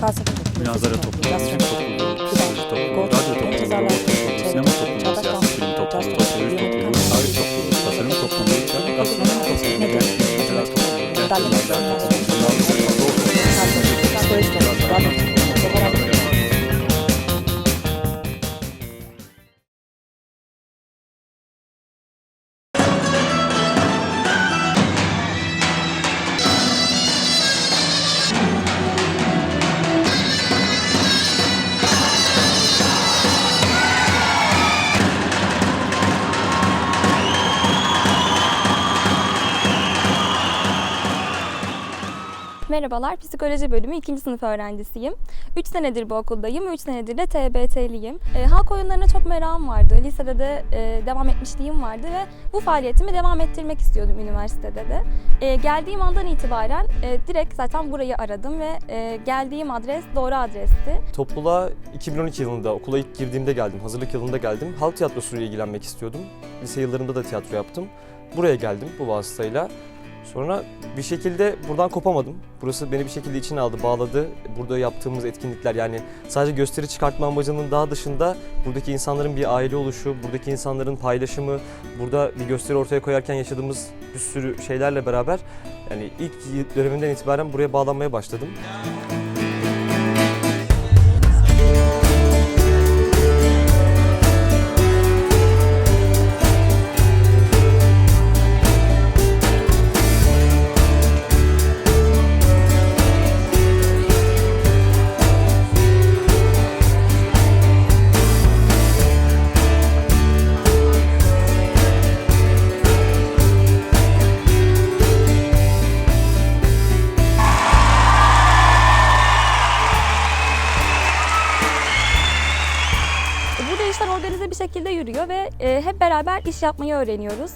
felsefe topluluğu, Münazara topluluğu, film topluluğu, sınıf topluluğu, radyo topluluğu, sinema topluluğu, dans, film topluluğu, sosyoloji topluluğu, tarih topluluğu, tasarım topluluğu, gastronomi topluluğu, kültürel topluluğu, Madalya kültürel topluluğu, Merhabalar, psikoloji bölümü 2. sınıf öğrencisiyim. 3 senedir bu okuldayım, 3 senedir de TBT'liyim. E, halk oyunlarına çok merakım vardı. Lisede de e, devam etmişliğim vardı ve bu faaliyetimi devam ettirmek istiyordum üniversitede de. E, geldiğim andan itibaren e, direkt zaten burayı aradım ve e, geldiğim adres doğru adresti. Topluluğa 2012 yılında okula ilk girdiğimde geldim, hazırlık yılında geldim. Halk tiyatrosuyla ilgilenmek istiyordum. Lise yıllarında da tiyatro yaptım. Buraya geldim bu vasıtayla. Sonra bir şekilde buradan kopamadım. Burası beni bir şekilde içine aldı, bağladı. Burada yaptığımız etkinlikler yani sadece gösteri çıkartma amacının daha dışında buradaki insanların bir aile oluşu, buradaki insanların paylaşımı, burada bir gösteri ortaya koyarken yaşadığımız bir sürü şeylerle beraber yani ilk döneminden itibaren buraya bağlanmaya başladım. İşler organize bir şekilde yürüyor ve e, hep beraber iş yapmayı öğreniyoruz.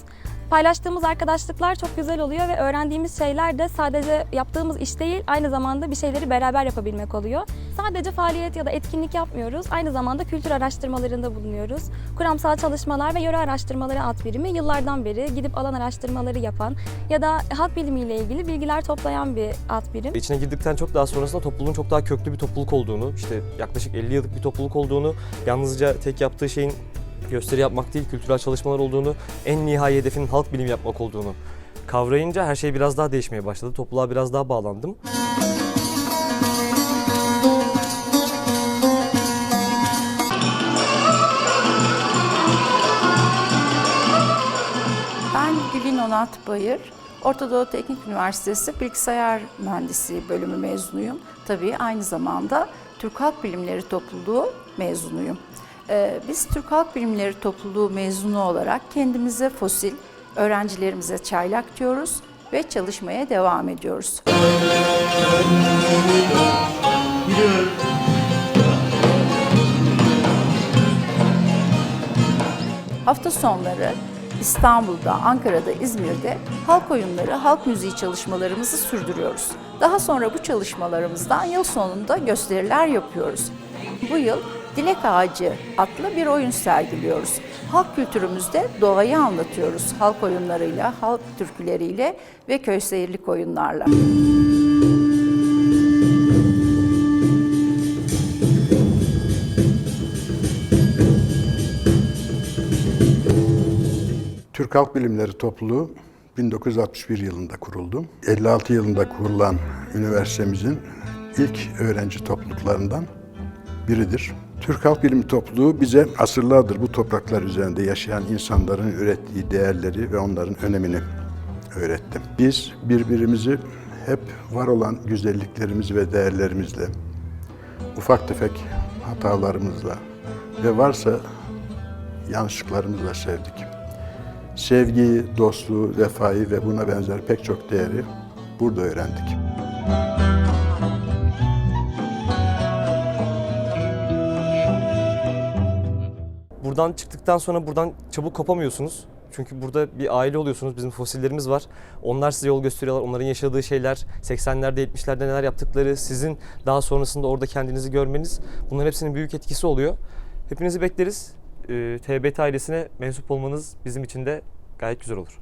Paylaştığımız arkadaşlıklar çok güzel oluyor ve öğrendiğimiz şeyler de sadece yaptığımız iş değil, aynı zamanda bir şeyleri beraber yapabilmek oluyor. Sadece faaliyet ya da etkinlik yapmıyoruz, aynı zamanda kültür araştırmalarında bulunuyoruz. Kuramsal çalışmalar ve yöre araştırmaları alt birimi yıllardan beri gidip alan araştırmaları yapan ya da halk bilimiyle ilgili bilgiler toplayan bir alt birim. İçine girdikten çok daha sonrasında topluluğun çok daha köklü bir topluluk olduğunu, işte yaklaşık 50 yıllık bir topluluk olduğunu, yalnızca tek yaptığı şeyin gösteri yapmak değil, kültürel çalışmalar olduğunu, en nihai hedefinin halk bilimi yapmak olduğunu kavrayınca her şey biraz daha değişmeye başladı. Topluluğa biraz daha bağlandım. Ben Gülin Onat Bayır, Orta Doğu Teknik Üniversitesi Bilgisayar Mühendisliği bölümü mezunuyum. Tabii aynı zamanda Türk Halk Bilimleri Topluluğu mezunuyum. Ee, Biz Türk Halk Bilimleri Topluluğu mezunu olarak kendimize fosil, öğrencilerimize çaylak diyoruz ve çalışmaya devam ediyoruz. Hafta sonları İstanbul'da, Ankara'da, İzmir'de halk oyunları, halk müziği çalışmalarımızı sürdürüyoruz. Daha sonra bu çalışmalarımızdan yıl sonunda gösteriler yapıyoruz. Bu yıl Dilek Ağacı adlı bir oyun sergiliyoruz. Halk kültürümüzde doğayı anlatıyoruz halk oyunlarıyla, halk türküleriyle ve köy seyirlik oyunlarla. Türk Halk Bilimleri Topluluğu 1961 yılında kuruldu. 56 yılında kurulan üniversitemizin ilk öğrenci topluluklarından biridir. Türk Halk Bilimi Topluluğu bize asırlardır bu topraklar üzerinde yaşayan insanların ürettiği değerleri ve onların önemini öğretti. Biz birbirimizi hep var olan güzelliklerimiz ve değerlerimizle, ufak tefek hatalarımızla ve varsa yanlışlıklarımızla sevdik sevgiyi, dostluğu, vefayı ve buna benzer pek çok değeri burada öğrendik. Buradan çıktıktan sonra buradan çabuk kopamıyorsunuz. Çünkü burada bir aile oluyorsunuz. Bizim fosillerimiz var. Onlar size yol gösteriyorlar. Onların yaşadığı şeyler, 80'lerde, 70'lerde neler yaptıkları, sizin daha sonrasında orada kendinizi görmeniz bunların hepsinin büyük etkisi oluyor. Hepinizi bekleriz. Ee, TBT ailesine mensup olmanız bizim için de gayet güzel olur.